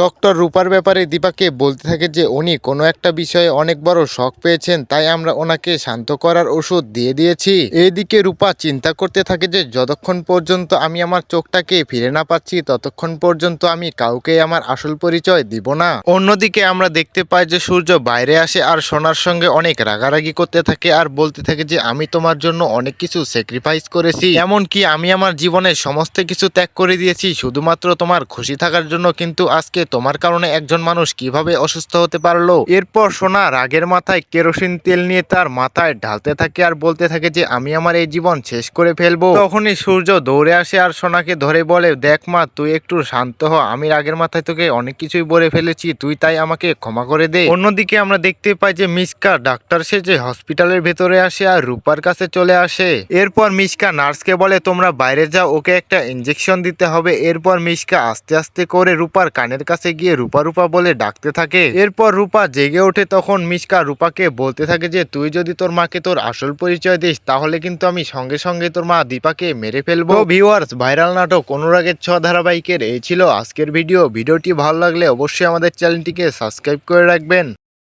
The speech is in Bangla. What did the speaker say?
ডক্টর রূপার ব্যাপারে দীপাকে বলতে থাকে যে উনি কোনো একটা বিষয়ে অনেক বড় শখ পেয়েছেন, তাই আমরা ওনাকে শান্ত করার ওষুধ দিয়ে দিয়েছি। এইদিকে রূপা চিন্তা করতে থাকে যে যতক্ষণ পর্যন্ত আমি আমার চোখটাকে ফিরে না পাচ্ছি, ততক্ষণ পর্যন্ত আমি কাউকে আমার আসল পরিচয় দিব না। অন্যদিকে আমরা দেখতে পাই যে সূর্য বাইরে আসে আর সোনার সঙ্গে অনেক রাগারাগি করতে থাকে আর বলতে থাকে যে আমি তোমার জন্য অনেক কিছু স্যাক্রিফাইস করেছি। এমনকি আমি আমার জীবনের সমস্ত কিছু ত্যাগ করে দিয়েছি, শুধুমাত্র তোমার খুশি থাকার জন্য, কিন্তু আজকে তোমার কারণে একজন মানুষ কীভাবে অসুস্থ হতে পারল? এরপর সোনা রাগের মাথায় কেরোসিন তেল নিয়ে তার মাথায় ঢালতে থাকে আর বলতে থাকে যে, আমি আমার এই জীবন শেষ করে ফেলব। তখনই সূর্য দৌড়ে আসে আর সোনাকে ধরে বলে, দেখ মা, তুই একটু শান্ত হ। আমি রাগের মাথায় তোকে অনেক কিছুই বলে ফেলেছি। তুই তাই আমাকে ক্ষমা করে দে। অন্যদিকে আমরা দেখতে পাই যে, মিসকা ডাক্তার সেজে হসপিটালের ভেতরে আসে আর রূপার কাছে চলে আসে। এরপর মিসকা নার্সকে বলে, তোমরা বাইরে যাও, ওকে একটা ইঞ্জেকশন দিতে হবে। এরপর মিসকা আস্তে আস্তে করে রূপার কানের কাছে গিয়ে রূপা রূপা বলে ডাকতে থাকে। এরপর রূপা জেগে ওঠে তখন মিসকা রূপাকে বলতে থাকে যে, তুই যদি তোর মাকে তোর আসল পরিচয় দিস, তাহলে কিন্তু আমি সঙ্গে সঙ্গে তোর মা দীপাকে মেরে ফেলব। ভিউয়ার্স ভাইরাল নাটক অনুরাগের ছ ধারাবাহিকের এই ছিল আজকের ভিডিও। ভিডিওটি ভালো লাগলে অবশ্যই আমাদের চ্যানেলটিকে সাবস্ক্রাইব করে রাখবেন।